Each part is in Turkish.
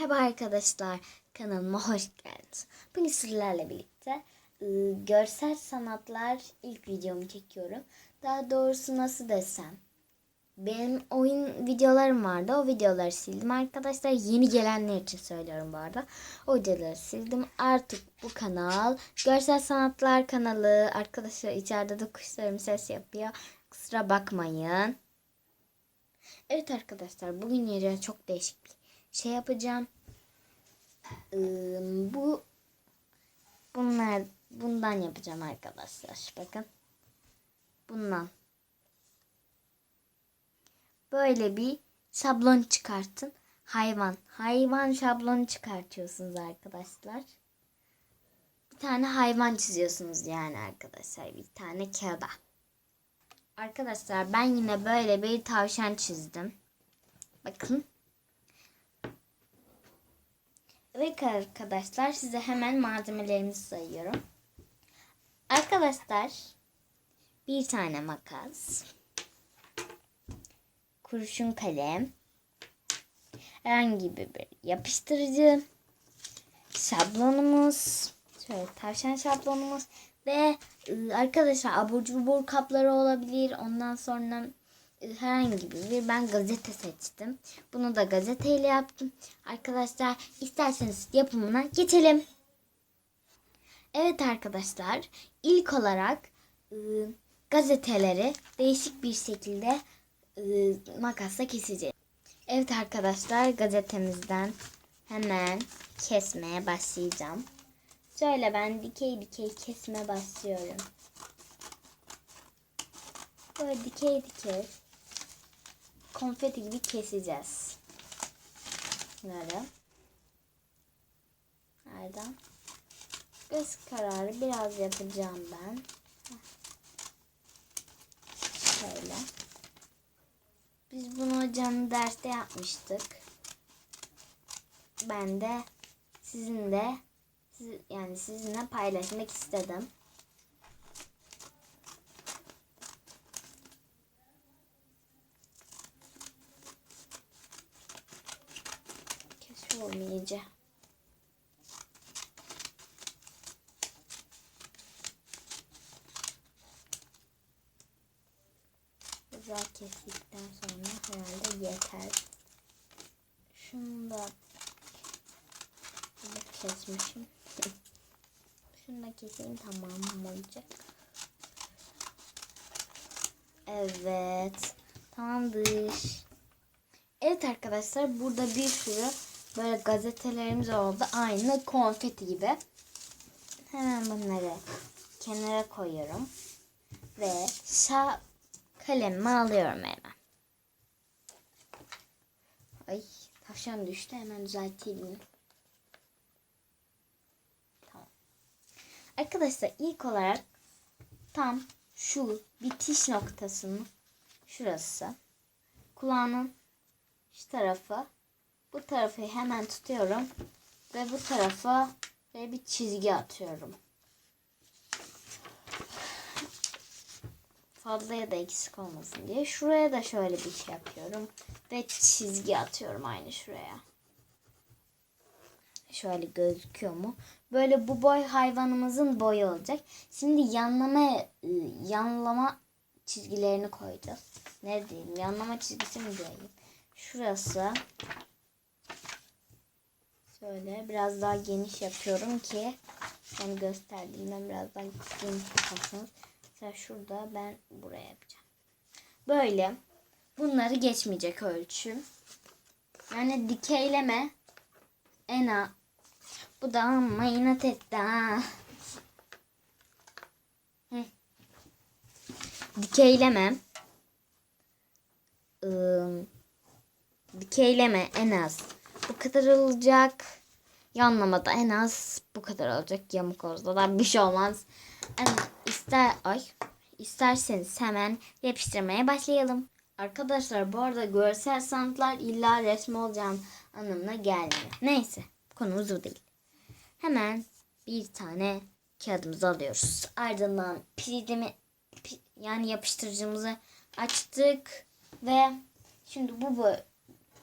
Merhaba arkadaşlar, kanalıma hoş geldiniz. Bugün sizlerle birlikte ıı, görsel sanatlar ilk videomu çekiyorum. Daha doğrusu nasıl desem. Benim oyun videolarım vardı. O videoları sildim arkadaşlar. Yeni gelenler için söylüyorum bu arada. O videoları sildim. Artık bu kanal görsel sanatlar kanalı. Arkadaşlar içeride de kuşlarım ses yapıyor. Kusura bakmayın. Evet arkadaşlar bugün yine çok değişik bir şey yapacağım. Ee, bu bunlar bundan yapacağım arkadaşlar. Bakın. Bundan. Böyle bir şablon çıkartın. Hayvan. Hayvan şablonu çıkartıyorsunuz arkadaşlar. Bir tane hayvan çiziyorsunuz yani arkadaşlar. Bir tane kağıda. Arkadaşlar ben yine böyle bir tavşan çizdim. Bakın. Ve arkadaşlar size hemen malzemelerimizi sayıyorum. Arkadaşlar bir tane makas, kurşun kalem, herhangi bir yapıştırıcı, şablonumuz, şöyle tavşan şablonumuz ve e, arkadaşlar abur cubur kapları olabilir. Ondan sonra herhangi bir ben gazete seçtim. Bunu da gazeteyle yaptım. Arkadaşlar isterseniz yapımına geçelim. Evet arkadaşlar ilk olarak e, gazeteleri değişik bir şekilde e, makasla keseceğiz. Evet arkadaşlar gazetemizden hemen kesmeye başlayacağım. Şöyle ben dikey dikey kesme başlıyorum. Böyle dikey dikey konfeti gibi keseceğiz. Bunları. Nereden? Göz kararı biraz yapacağım ben. Şöyle. Biz bunu hocam derste yapmıştık. Ben de sizin de yani sizinle paylaşmak istedim. İyice. Güzel kestikten sonra herhalde yeter. Şunu da kesmişim. Şunu da keseyim tamam olacak. Evet. Tamamdır. Evet arkadaşlar burada bir sürü böyle gazetelerimiz oldu. Aynı konfeti gibi. Hemen bunları kenara koyuyorum. Ve şa kalemimi alıyorum hemen. Ay tavşan düştü hemen düzelteyim. Tamam. Arkadaşlar ilk olarak tam şu bitiş noktasının şurası. Kulağının şu tarafı bu tarafı hemen tutuyorum ve bu tarafa ve bir çizgi atıyorum. Fazla ya da eksik olmasın diye. Şuraya da şöyle bir şey yapıyorum ve çizgi atıyorum aynı şuraya. Şöyle gözüküyor mu? Böyle bu boy hayvanımızın boyu olacak. Şimdi yanlama yanlama çizgilerini koyacağız. Ne diyeyim? Yanlama çizgisi mi diyeyim? Şurası şöyle biraz daha geniş yapıyorum ki yani gösterdiğimden biraz daha geniş yaparsınız. Mesela şurada ben buraya yapacağım. Böyle bunları geçmeyecek ölçüm. Yani dikeyleme en az bu da amma inat etti ha. Dikeyleme. Iı, dikeyleme en az bu kadar olacak. Yanlamada en az bu kadar olacak. Yamuk da bir şey olmaz. Yani ister ay isterseniz hemen yapıştırmaya başlayalım. Arkadaşlar bu arada görsel sanatlar illa resmi olacağım anlamına gelmiyor. Neyse konumuz bu değil. Hemen bir tane kağıdımızı alıyoruz. Ardından pilimi yani yapıştırıcımızı açtık ve şimdi bu bu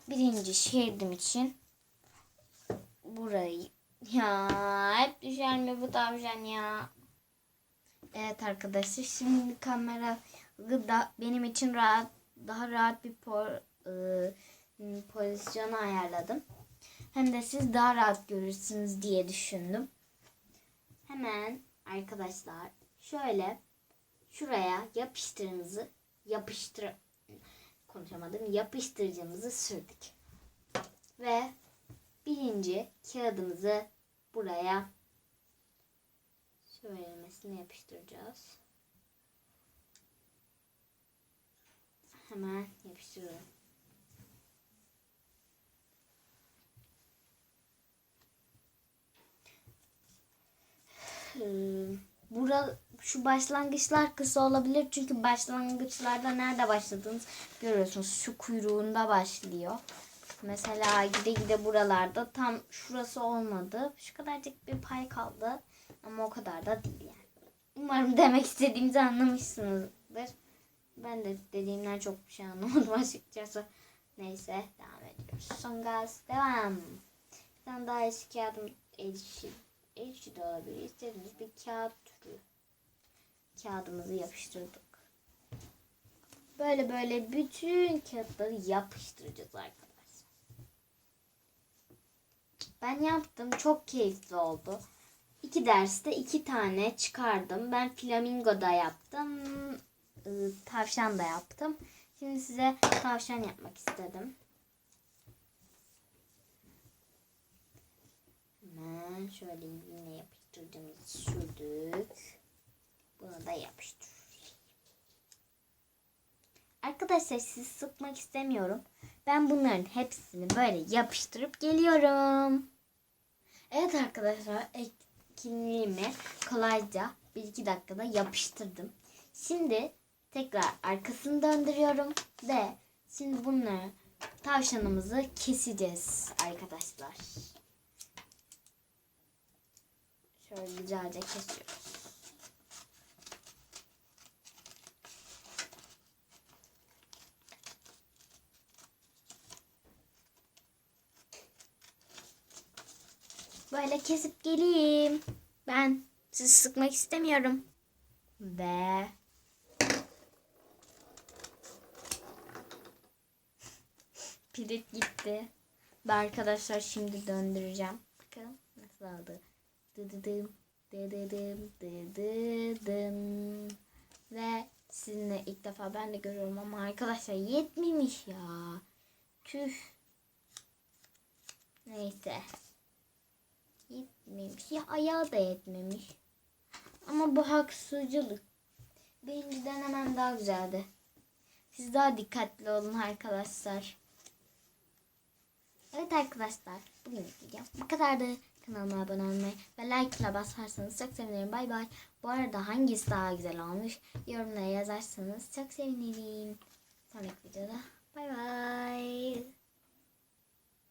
birinci şeridim için burayı. Ya hep düşer mi bu tavşan ya? Evet arkadaşlar şimdi kamera da benim için rahat daha rahat bir por, e, pozisyonu ayarladım. Hem de siz daha rahat görürsünüz diye düşündüm. Hemen arkadaşlar şöyle şuraya yapıştırımızı yapıştır konuşamadım yapıştırıcımızı sürdük. Ve birinci kağıdımızı buraya şöylemesine yapıştıracağız. Hemen yapıştırıyorum. Ee, Bura, şu başlangıçlar kısa olabilir çünkü başlangıçlarda nerede başladığınız görüyorsunuz. Şu kuyruğunda başlıyor. Mesela gide gide buralarda tam şurası olmadı. Şu kadarcık bir pay kaldı. Ama o kadar da değil yani. Umarım demek istediğimizi anlamışsınızdır. Ben de dediğimden çok bir şey anlamadım açıkçası. Neyse devam ediyoruz. Son gaz devam. Bir tane daha eski kağıdım elçi, elçi de olabilir. İstediğiniz bir kağıt türü. Kağıdımızı yapıştırdık. Böyle böyle bütün kağıtları yapıştıracağız arkadaşlar. Ben yaptım. Çok keyifli oldu. İki derste iki tane çıkardım. Ben flamingo da yaptım. ıı, Tavşan da yaptım. Şimdi size tavşan yapmak istedim. Hemen şöyle yine yapıştırdığımızı sürdük. Bunu da yapıştır. Arkadaşlar sizi sıkmak istemiyorum. Ben bunların hepsini böyle yapıştırıp geliyorum. Evet arkadaşlar etkinliğimi kolayca 1-2 dakikada yapıştırdım. Şimdi tekrar arkasını döndürüyorum ve şimdi bunları tavşanımızı keseceğiz arkadaşlar. Şöyle güzelce kesiyoruz. Böyle kesip geleyim. Ben sizi sıkmak istemiyorum. Ve pirit gitti. Ve arkadaşlar şimdi döndüreceğim. Bakalım nasıl oldu. Dıdıdım, dıdıdım, dıdıdım. Ve sizinle ilk defa ben de görüyorum ama arkadaşlar yetmemiş ya. Tüh. Neyse. Yetmemiş. Ya ayağı da yetmemiş. Ama bu haksızcılık. Birinci denemem daha güzeldi. Siz daha dikkatli olun arkadaşlar. Evet arkadaşlar. Bugün videom bu kadardı. Kanalıma abone olmayı ve like ile basarsanız çok sevinirim. Bay bay. Bu arada hangisi daha güzel olmuş yorumlara yazarsanız çok sevinirim. Sonraki videoda bay bay.